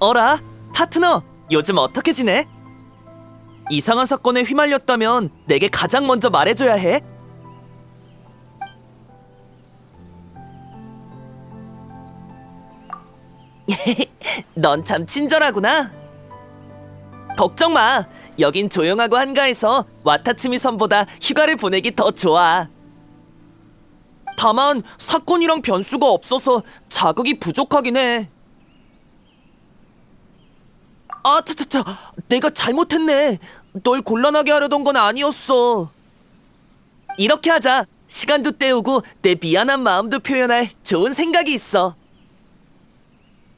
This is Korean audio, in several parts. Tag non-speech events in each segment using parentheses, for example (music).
어라, 파트너, 요즘 어떻게 지내? 이상한 사건에 휘말렸다면 내게 가장 먼저 말해줘야 해. (laughs) 넌 참 친절하구나. 걱정 마. 여긴 조용하고 한가해서 와타츠미 섬보다 휴가를 보내기 더 좋아. 다만 사건이랑 변수가 없어서 자극이 부족하긴 해. 아, 차차차, 내가 잘못했네. 널 곤란하게 하려던 건 아니었어. 이렇게 하자. 시간도 때우고 내 미안한 마음도 표현할 좋은 생각이 있어.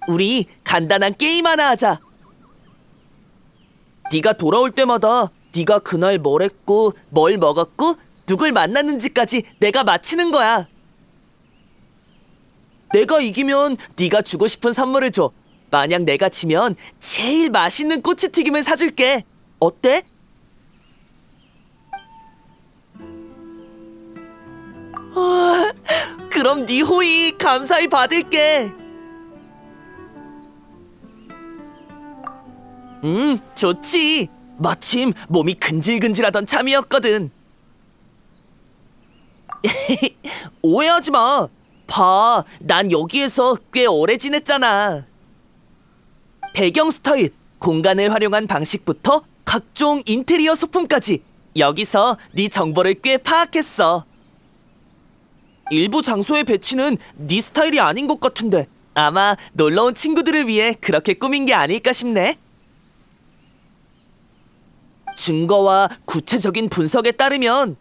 우리 간단한 게임 하나 하자. 네가 돌아올 때마다 네가 그날 뭘 했고 뭘 먹었고 누굴 만났는지까지 내가 맞히는 거야. 내가 이기면 네가 주고 싶은 선물을 줘. 만약 내가 지면 제일 맛있는 꼬치튀김을 사줄게. 어때? 아, 그럼 네 호의 감사히 받을게. 음, 좋지. 마침 몸이 근질근질하던 참이었거든. (laughs) 오해하지 마. 봐, 난 여기에서 꽤 오래 지냈잖아. 배경 스타일, 공간을 활용한 방식부터 각종 인테리어 소품까지 여기서 네 정보를 꽤 파악했어. 일부 장소의 배치는 네 스타일이 아닌 것 같은데 아마 놀러 온 친구들을 위해 그렇게 꾸민 게 아닐까 싶네. 증거와 구체적인 분석에 따르면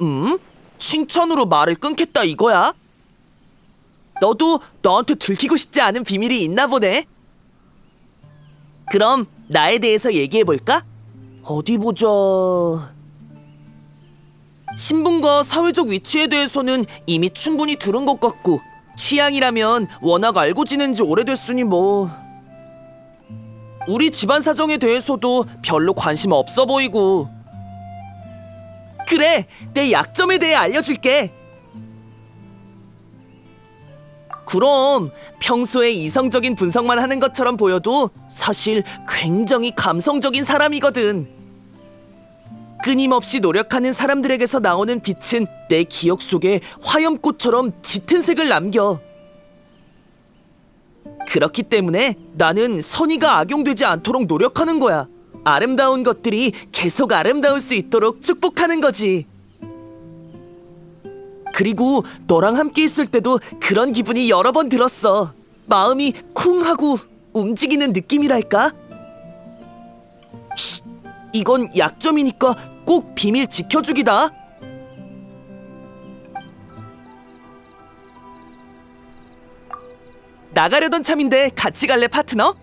음? 칭찬으로 말을 끊겠다 이거야? 너도 너한테 들키고 싶지 않은 비밀이 있나 보네. 그럼 나에 대해서 얘기해 볼까? 어디 보자. 신분과 사회적 위치에 대해서는 이미 충분히 들은 것 같고 취향이라면 워낙 알고 지낸 지 오래됐으니 뭐 우리 집안 사정에 대해서도 별로 관심 없어 보이고 그래 내 약점에 대해 알려줄게 그럼 평소에 이성적인 분석만 하는 것처럼 보여도 사실 굉장히 감성적인 사람이거든 끊임없이 노력하는 사람들에게서 나오는 빛은 내 기억 속에 화염꽃처럼 짙은 색을 남겨 그렇기 때문에 나는 선의가 악용되지 않도록 노력하는 거야. 아름다운 것들이 계속 아름다울 수 있도록 축복하는 거지. 그리고 너랑 함께 있을 때도 그런 기분이 여러 번 들었어. 마음이 쿵 하고 움직이는 느낌이랄까? 쉿, 이건 약점이니까 꼭 비밀 지켜주기다. 나가려던 참인데 같이 갈래 파트너?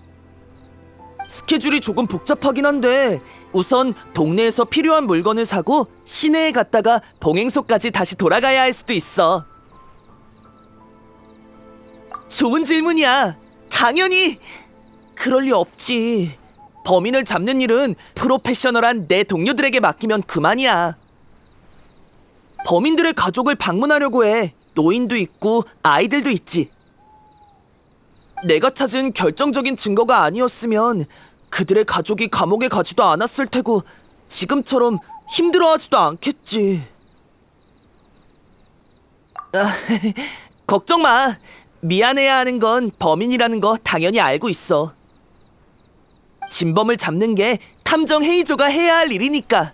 스케줄이 조금 복잡하긴 한데 우선 동네에서 필요한 물건을 사고 시내에 갔다가 봉행소까지 다시 돌아가야 할 수도 있어. 좋은 질문이야. 당연히 그럴 리 없지. 범인을 잡는 일은 프로페셔널한 내 동료들에게 맡기면 그만이야. 범인들의 가족을 방문하려고 해. 노인도 있고 아이들도 있지. 내가 찾은 결정적인 증거가 아니었으면 그들의 가족이 감옥에 가지도 않았을 테고 지금처럼 힘들어하지도 않겠지. 아, (laughs) 걱정 마. 미안해야 하는 건 범인이라는 거 당연히 알고 있어. 진범을 잡는 게 탐정 헤이조가 해야 할 일이니까.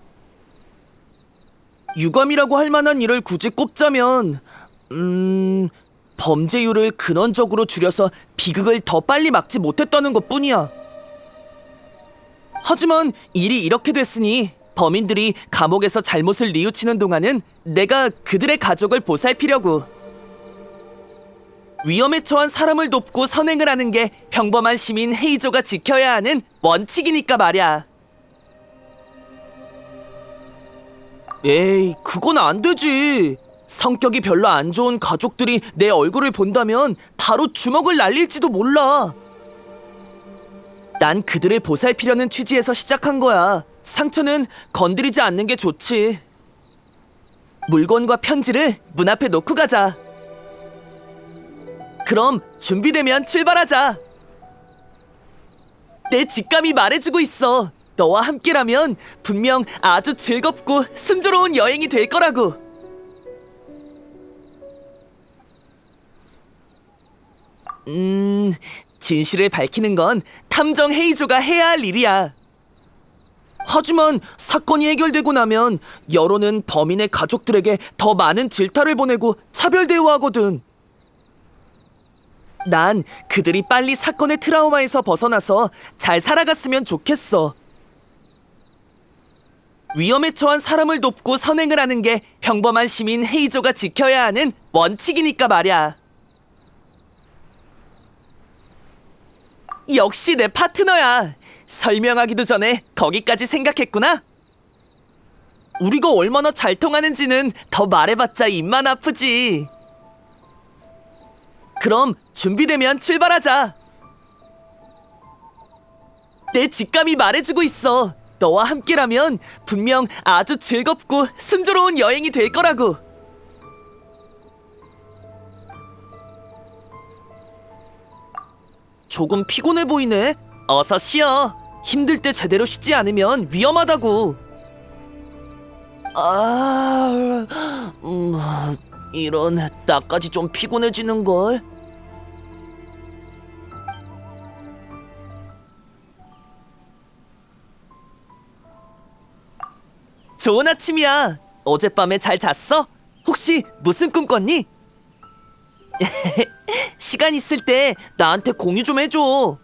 유감이라고 할 만한 일을 굳이 꼽자면, 음, 범죄율을 근원적으로 줄여서 비극을 더 빨리 막지 못했다는 것 뿐이야. 하지만 일이 이렇게 됐으니 범인들이 감옥에서 잘못을 뉘우치는 동안은 내가 그들의 가족을 보살피려고. 위험에 처한 사람을 돕고 선행을 하는 게 평범한 시민 헤이조가 지켜야 하는 원칙이니까 말이야. 에이, 그건 안 되지. 성격이 별로 안 좋은 가족들이 내 얼굴을 본다면 바로 주먹을 날릴지도 몰라. 난 그들을 보살피려는 취지에서 시작한 거야. 상처는 건드리지 않는 게 좋지. 물건과 편지를 문 앞에 놓고 가자. 그럼 준비되면 출발하자. 내 직감이 말해주고 있어. 너와 함께라면 분명 아주 즐겁고 순조로운 여행이 될 거라고. 음, 진실을 밝히는 건 탐정 헤이조가 해야 할 일이야. 하지만 사건이 해결되고 나면 여론은 범인의 가족들에게 더 많은 질타를 보내고 차별 대우하거든. 난 그들이 빨리 사건의 트라우마에서 벗어나서 잘 살아갔으면 좋겠어. 위험에 처한 사람을 돕고 선행을 하는 게 평범한 시민 헤이조가 지켜야 하는 원칙이니까 말이야. 역시 내 파트너야. 설명하기도 전에 거기까지 생각했구나. 우리가 얼마나 잘 통하는지는 더 말해봤자 입만 아프지. 그럼 준비되면 출발하자. 내 직감이 말해주고 있어. 너와 함께라면 분명 아주 즐겁고 순조로운 여행이 될 거라고. 조금 피곤해 보이네. 어서 쉬어. 힘들 때 제대로 쉬지 않으면 위험하다고. 아, 음, 이런 나까지 좀 피곤해지는 걸. 좋은 아침이야. 어젯밤에 잘 잤어? 혹시 무슨 꿈 꿨니? (laughs) 시간 있을 때 나한테 공유 좀 해줘.